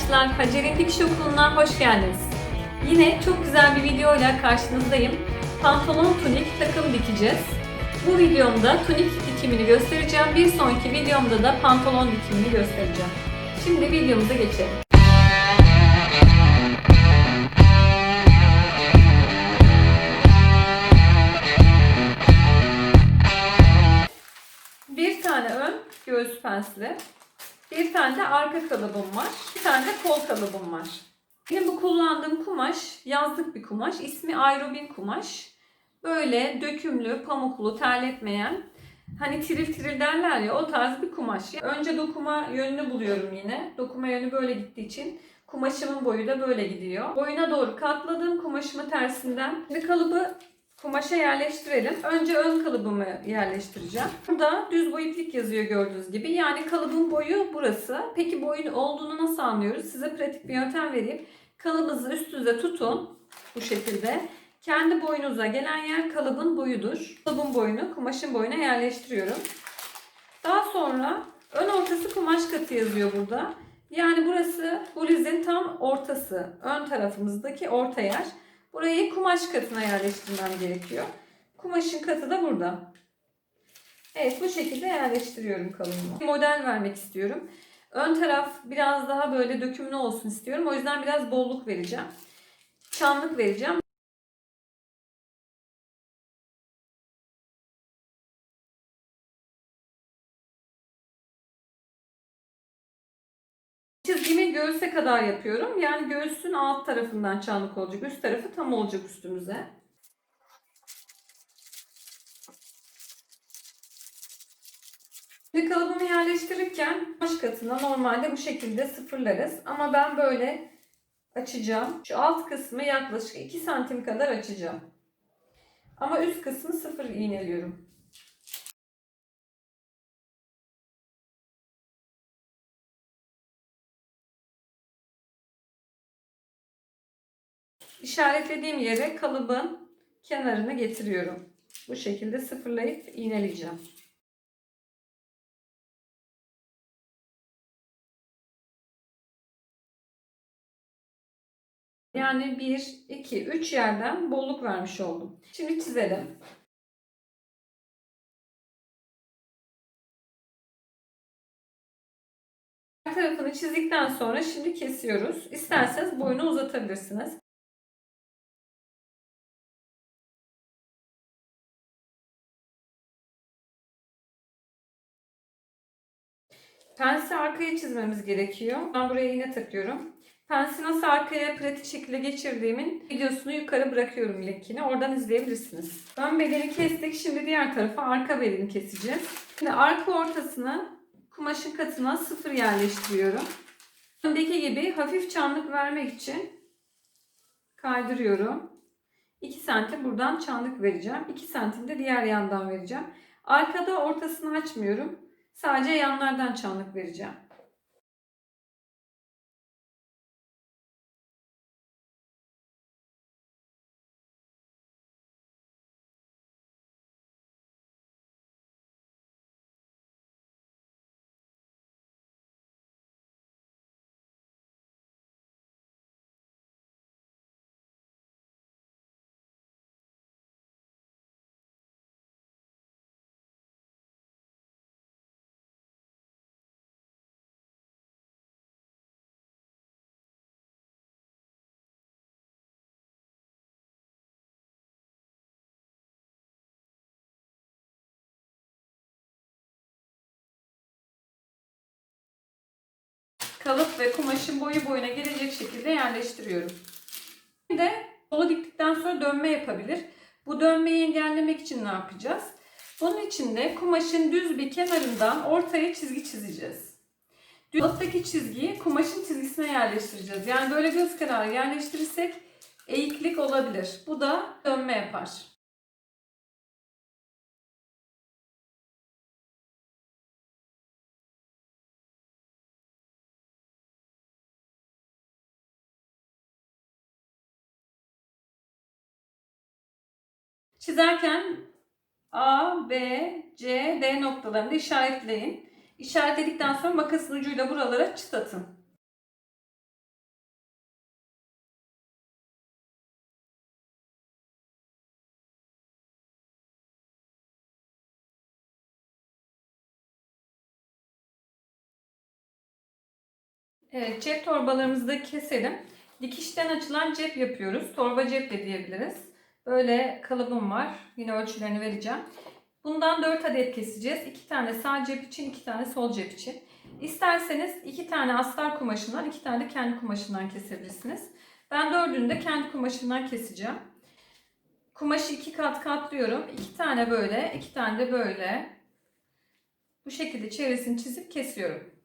Arkadaşlar, Hacer'in Dikiş Okulu'na hoş geldiniz. Yine çok güzel bir videoyla karşınızdayım. Pantolon tunik takım dikeceğiz. Bu videomda tunik dikimini göstereceğim. Bir sonraki videomda da pantolon dikimini göstereceğim. Şimdi videomuza geçelim. Bir tane ön göğüs pensli, bir tane de arka kalıbım var. Bir tane de kol kalıbım var. Benim bu kullandığım kumaş yazlık bir kumaş. İsmi aerobin kumaş. Böyle dökümlü, pamuklu, terletmeyen hani tiril tiril derler ya o tarz bir kumaş. Önce dokuma yönünü buluyorum yine. Dokuma yönü böyle gittiği için kumaşımın boyu da böyle gidiyor. Boyuna doğru katladım kumaşımı tersinden. Şimdi kalıbı kumaşa yerleştirelim. Önce ön kalıbımı yerleştireceğim. Burada düz boy iplik yazıyor gördüğünüz gibi. Yani kalıbın boyu burası. Peki boyun olduğunu nasıl anlıyoruz? Size pratik bir yöntem vereyim. Kalıbınızı üstünüze tutun. Bu şekilde. Kendi boyunuza gelen yer kalıbın boyudur. Kalıbın boyunu kumaşın boyuna yerleştiriyorum. Daha sonra ön ortası kumaş katı yazıyor burada. Yani burası bluzun tam ortası. Ön tarafımızdaki orta yer. Burayı kumaş katına yerleştirmem gerekiyor. Kumaşın katı da burada. Evet bu şekilde yerleştiriyorum kalıbımı. Model vermek istiyorum. Ön taraf biraz daha böyle dökümlü olsun istiyorum. O yüzden biraz bolluk vereceğim. Çamlık vereceğim. Göğüse kadar yapıyorum. Yani göğsün alt tarafından çanlık olacak. Üst tarafı tam olacak üstümüze. Şimdi kalıbımı yerleştirirken baş katına normalde bu şekilde sıfırlarız. Ama ben böyle açacağım. Şu alt kısmı yaklaşık 2 santim kadar açacağım. Ama üst kısmı sıfır iğneliyorum. İşaretlediğim yere kalıbın kenarını getiriyorum. Bu şekilde sıfırlayıp iğneleyeceğim. Yani 1, 2, 3 yerden bolluk vermiş oldum. Şimdi çizelim. Her tarafını çizdikten sonra şimdi kesiyoruz. İsterseniz boyunu uzatabilirsiniz. Pensi arkaya çizmemiz gerekiyor. Ben buraya iğne takıyorum. Pensi nasıl arkaya pratik şekilde geçirdiğimin videosunu yukarı bırakıyorum linkini. Oradan izleyebilirsiniz. Ön bedeni kestik. Şimdi diğer tarafa arka bedeni keseceğiz. Şimdi arka ortasına kumaşın katına sıfır yerleştiriyorum. Öndeki gibi hafif çanlık vermek için kaydırıyorum. 2 santim buradan çanlık vereceğim. 2 santim de diğer yandan vereceğim. Arkada ortasını açmıyorum. Sadece yanlardan çanlık vereceğim. Kalıp ve kumaşın boyu boyuna gelecek şekilde yerleştiriyorum. Bir de kolu diktikten sonra dönme yapabilir. Bu dönmeyi engellemek için ne yapacağız? Bunun için de kumaşın düz bir kenarından ortaya çizgi çizeceğiz. Düz alttaki çizgiyi kumaşın çizgisine yerleştireceğiz. Yani böyle göz kararı yerleştirirsek eğiklik olabilir. Bu da dönme yapar. Çizerken A, B, C, D noktalarını işaretleyin. İşaretledikten sonra makasın ucuyla buralara çıt atın. Evet, cep torbalarımızı da keselim. Dikişten açılan cep yapıyoruz. Torba cep de diyebiliriz. Böyle kalıbım var. Yine ölçülerini vereceğim. Bundan 4 adet keseceğiz. 2 tane sağ cep için, 2 tane sol cep için. İsterseniz 2 tane astar kumaşından, 2 tane de kendi kumaşından kesebilirsiniz. Ben dördünü de kendi kumaşından keseceğim. Kumaşı iki kat katlıyorum. 2 tane böyle, 2 tane de böyle. Bu şekilde çevresini çizip kesiyorum.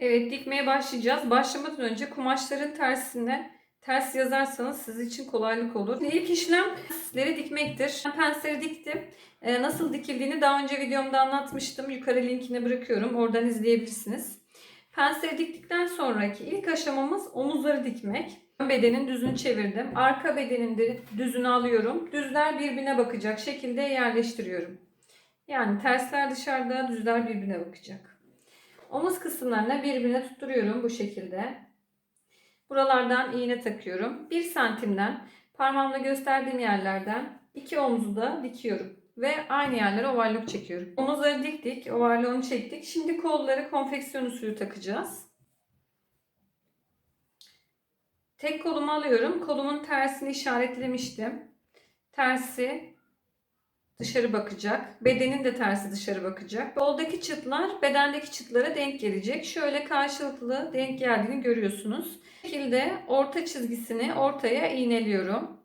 Evet dikmeye başlayacağız. Başlamadan önce kumaşların tersine ters yazarsanız siz için kolaylık olur. İlk işlem pensleri dikmektir. Ben pensleri diktim. Ee, nasıl dikildiğini daha önce videomda anlatmıştım. Yukarı linkini bırakıyorum. Oradan izleyebilirsiniz. Pensleri diktikten sonraki ilk aşamamız omuzları dikmek. Ön bedenin düzünü çevirdim. Arka bedenin de düzünü alıyorum. Düzler birbirine bakacak şekilde yerleştiriyorum. Yani tersler dışarıda, düzler birbirine bakacak. Omuz kısımlarına birbirine tutturuyorum bu şekilde. Buralardan iğne takıyorum. 1 santimden parmağımla gösterdiğim yerlerden iki omuzu da dikiyorum. Ve aynı yerlere overlock çekiyorum. Omuzları diktik, overlock'unu çektik. Şimdi kolları konfeksiyon usulü takacağız. Tek kolumu alıyorum. Kolumun tersini işaretlemiştim. Tersi dışarı bakacak. Bedenin de tersi dışarı bakacak. Koldaki çıtlar bedendeki çıtlara denk gelecek. Şöyle karşılıklı denk geldiğini görüyorsunuz. Bu şekilde orta çizgisini ortaya iğneliyorum.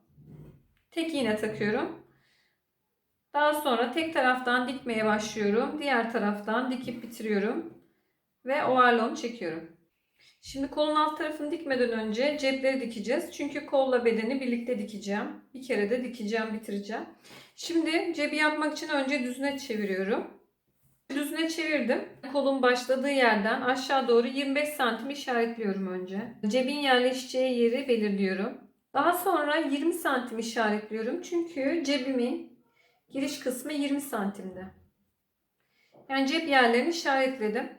Tek iğne takıyorum. Daha sonra tek taraftan dikmeye başlıyorum. Diğer taraftan dikip bitiriyorum. Ve overlock çekiyorum. Şimdi kolun alt tarafını dikmeden önce cepleri dikeceğiz. Çünkü kolla bedeni birlikte dikeceğim. Bir kere de dikeceğim, bitireceğim. Şimdi cebi yapmak için önce düzüne çeviriyorum. Düzüne çevirdim. Kolun başladığı yerden aşağı doğru 25 santim işaretliyorum önce. Cebin yerleşeceği yeri belirliyorum. Daha sonra 20 santim işaretliyorum. Çünkü cebimin giriş kısmı 20 santimde. Yani cep yerlerini işaretledim.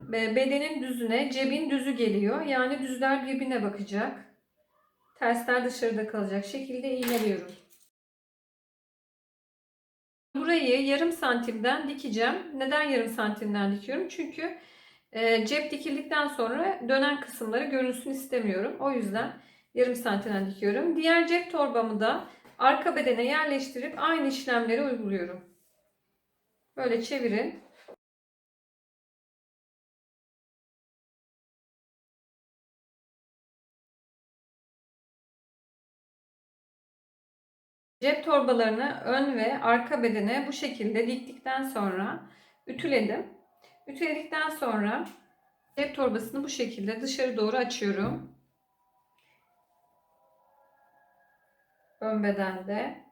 Bedenin düzüne cebin düzü geliyor. Yani düzler birbirine bakacak. Tersler dışarıda kalacak şekilde iğneliyorum. Burayı yarım santimden dikeceğim. Neden yarım santimden dikiyorum? Çünkü e, cep dikildikten sonra dönen kısımları görünsün istemiyorum. O yüzden yarım santimden dikiyorum. Diğer cep torbamı da arka bedene yerleştirip aynı işlemleri uyguluyorum. Böyle çevirin. Cep torbalarını ön ve arka bedene bu şekilde diktikten sonra ütüledim. Ütüledikten sonra cep torbasını bu şekilde dışarı doğru açıyorum. Ön bedende.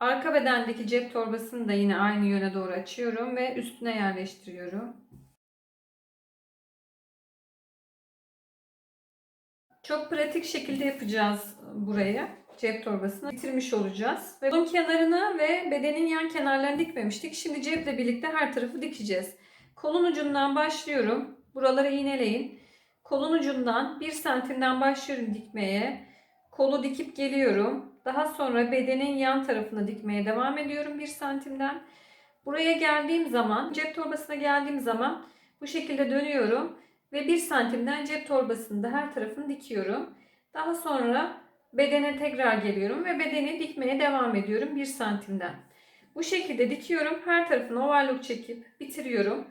Arka bedendeki cep torbasını da yine aynı yöne doğru açıyorum ve üstüne yerleştiriyorum. Çok pratik şekilde yapacağız burayı cep torbasını bitirmiş olacağız. Ve bunun kenarını ve bedenin yan kenarlarını dikmemiştik. Şimdi ceple birlikte her tarafı dikeceğiz. Kolun ucundan başlıyorum. Buraları iğneleyin. Kolun ucundan 1 santimden başlıyorum dikmeye. Kolu dikip geliyorum. Daha sonra bedenin yan tarafını dikmeye devam ediyorum 1 santimden. Buraya geldiğim zaman, cep torbasına geldiğim zaman bu şekilde dönüyorum. Ve 1 santimden cep torbasını da her tarafını dikiyorum. Daha sonra bedene tekrar geliyorum ve bedeni dikmeye devam ediyorum 1 santimden. Bu şekilde dikiyorum. Her tarafını overlock çekip bitiriyorum.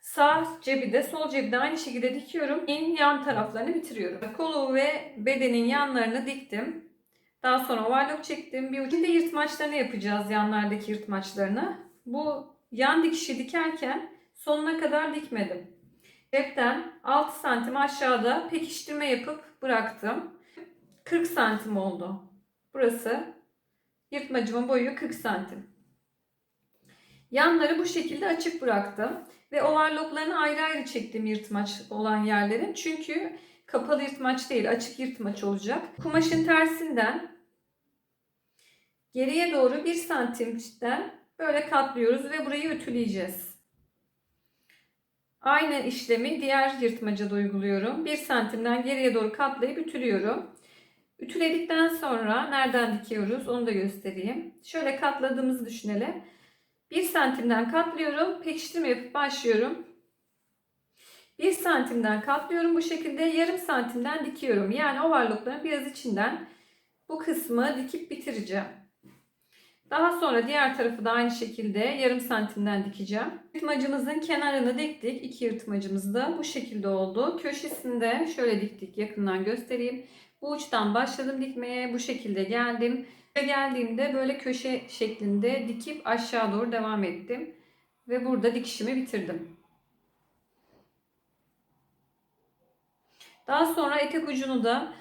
Sağ cebi de sol cebi de aynı şekilde dikiyorum. En yan taraflarını bitiriyorum. Kolu ve bedenin yanlarını diktim. Daha sonra overlock çektim. Bir ucunda yırtmaçlarını yapacağız yanlardaki yırtmaçlarını. Bu yan dikişi dikerken sonuna kadar dikmedim. Cepten 6 santim aşağıda pekiştirme yapıp bıraktım. 40 santim oldu. Burası yırtmacımın boyu 40 santim. Yanları bu şekilde açık bıraktım. Ve overlocklarını ayrı ayrı çektim yırtmaç olan yerlerin. Çünkü kapalı yırtmaç değil açık yırtmaç olacak. Kumaşın tersinden geriye doğru 1 santimden böyle katlıyoruz ve burayı ütüleyeceğiz. Aynı işlemi diğer yırtmaca da uyguluyorum. 1 santimden geriye doğru katlayıp ütülüyorum. Ütüledikten sonra nereden dikiyoruz onu da göstereyim. Şöyle katladığımızı düşünelim. 1 santimden katlıyorum. Pekiştirme yapıp başlıyorum. 1 santimden katlıyorum bu şekilde. Yarım santimden dikiyorum. Yani overlockların biraz içinden bu kısmı dikip bitireceğim. Daha sonra diğer tarafı da aynı şekilde yarım santimden dikeceğim. Yırtmacımızın kenarını diktik. İki yırtmacımız da bu şekilde oldu. Köşesinde şöyle diktik. Yakından göstereyim. Bu uçtan başladım dikmeye. Bu şekilde geldim. Ve geldiğimde böyle köşe şeklinde dikip aşağı doğru devam ettim. Ve burada dikişimi bitirdim. Daha sonra etek ucunu da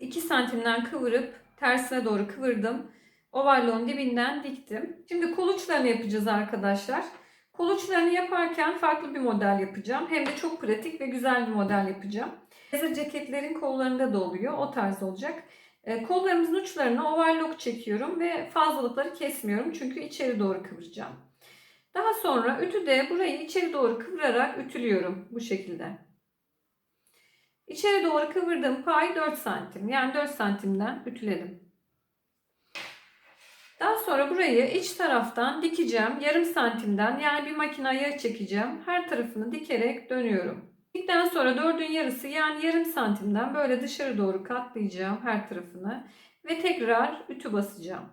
2 santimden kıvırıp tersine doğru kıvırdım. Overlock'un dibinden diktim. Şimdi kol uçlarını yapacağız arkadaşlar. Kol uçlarını yaparken farklı bir model yapacağım. Hem de çok pratik ve güzel bir model yapacağım. Blazer ceketlerin kollarında da oluyor. O tarz olacak. E, kollarımızın uçlarına overlock çekiyorum ve fazlalıkları kesmiyorum. Çünkü içeri doğru kıvıracağım. Daha sonra ütüde burayı içeri doğru kıvırarak ütülüyorum. Bu şekilde. İçeri doğru kıvırdığım pay 4 santim. Yani 4 santimden ütüledim. Daha sonra burayı iç taraftan dikeceğim. Yarım santimden yani bir makineye çekeceğim. Her tarafını dikerek dönüyorum. Dikten sonra dördün yarısı yani yarım santimden böyle dışarı doğru katlayacağım her tarafını. Ve tekrar ütü basacağım.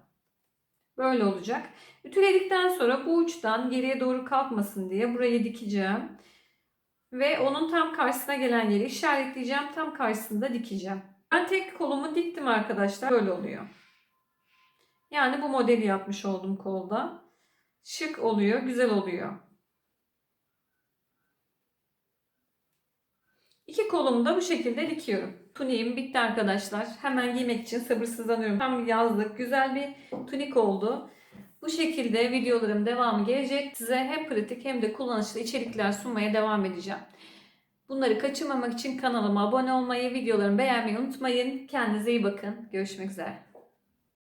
Böyle olacak. Ütüledikten sonra bu uçtan geriye doğru kalkmasın diye burayı dikeceğim. Ve onun tam karşısına gelen yeri işaretleyeceğim. Tam karşısında dikeceğim. Ben tek kolumu diktim arkadaşlar. Böyle oluyor. Yani bu modeli yapmış oldum kolda. Şık oluyor, güzel oluyor. İki kolumu da bu şekilde dikiyorum. Tuniğim bitti arkadaşlar. Hemen giymek için sabırsızlanıyorum. Tam yazlık, güzel bir tunik oldu. Bu şekilde videolarım devamı gelecek. Size hem pratik hem de kullanışlı içerikler sunmaya devam edeceğim. Bunları kaçırmamak için kanalıma abone olmayı, videolarımı beğenmeyi unutmayın. Kendinize iyi bakın. Görüşmek üzere.